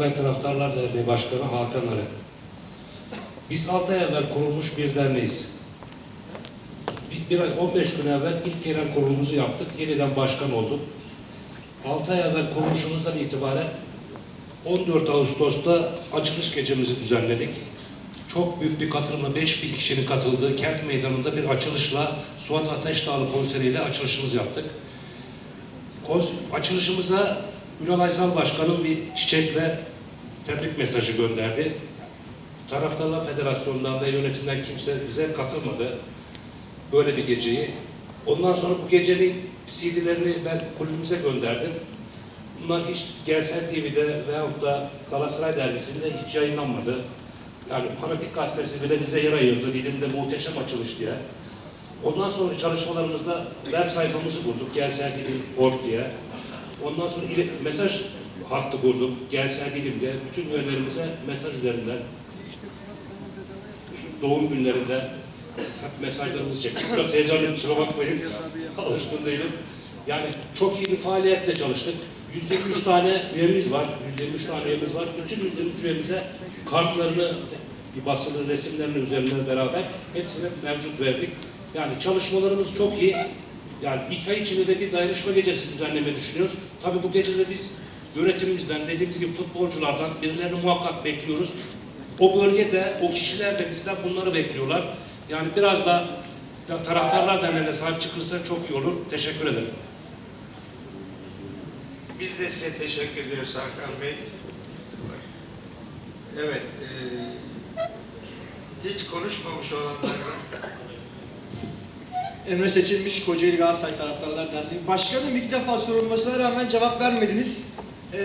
Galatasaray Taraftarlar Derneği Başkanı Hakan Arı. Biz 6 ay evvel kurulmuş bir derneğiz. Bir, bir ay 15 gün evvel ilk gelen kurulumuzu yaptık. Yeniden başkan olduk. 6 ay evvel kuruluşumuzdan itibaren 14 Ağustos'ta açılış gecemizi düzenledik. Çok büyük bir katılımla 5000 kişinin katıldığı kent meydanında bir açılışla Suat Ateşdağlı konseriyle açılışımızı yaptık. Kons- açılışımıza Ünal Aysal Başkan'ın bir çiçek ve tebrik mesajı gönderdi. Taraftarlar Federasyonu'ndan ve yönetimden kimse bize katılmadı böyle bir geceyi. Ondan sonra bu gecenin CD'lerini ben kulübümüze gönderdim. Bunlar hiç Gelsel TV'de veyahut da Galatasaray Dergisi'nde hiç yayınlanmadı. Yani Fanatik Gazetesi bile bize yer ayırdı. Dilimde muhteşem açılış diye. Ondan sonra çalışmalarımızda web sayfamızı kurduk. Gelsel.org diye. Ondan sonra ile- mesaj hattı kurduk. Gelsel Dilim diye. Bütün üyelerimize mesaj üzerinden doğum günlerinde hep mesajlarımızı çektik. Biraz heyecanlıyım kusura bakmayın. Alışkın değilim. Yani çok iyi bir faaliyetle çalıştık. 123 tane üyemiz var. 123 tane üyemiz var. Bütün 123 üyemize kartlarını, basılı resimlerini üzerine beraber hepsine mevcut verdik. Yani çalışmalarımız çok iyi. Yani ilk ay içinde de bir dayanışma gecesi düzenlemeyi düşünüyoruz. Tabii bu gecede biz yönetimimizden, dediğimiz gibi futbolculardan birilerini muhakkak bekliyoruz. O bölgede, o kişiler de bizden bunları bekliyorlar. Yani biraz da taraftarlar derneğine sahip çıkılsa çok iyi olur. Teşekkür ederim. Biz de size teşekkür ediyoruz Hakan Bey. Evet, eee, hiç konuşmamış olanlardan Emre seçilmiş Kocaeli Galatasaray Taraftarlar Derneği. Başkanım iki defa sorulmasına rağmen cevap vermediniz. Ee,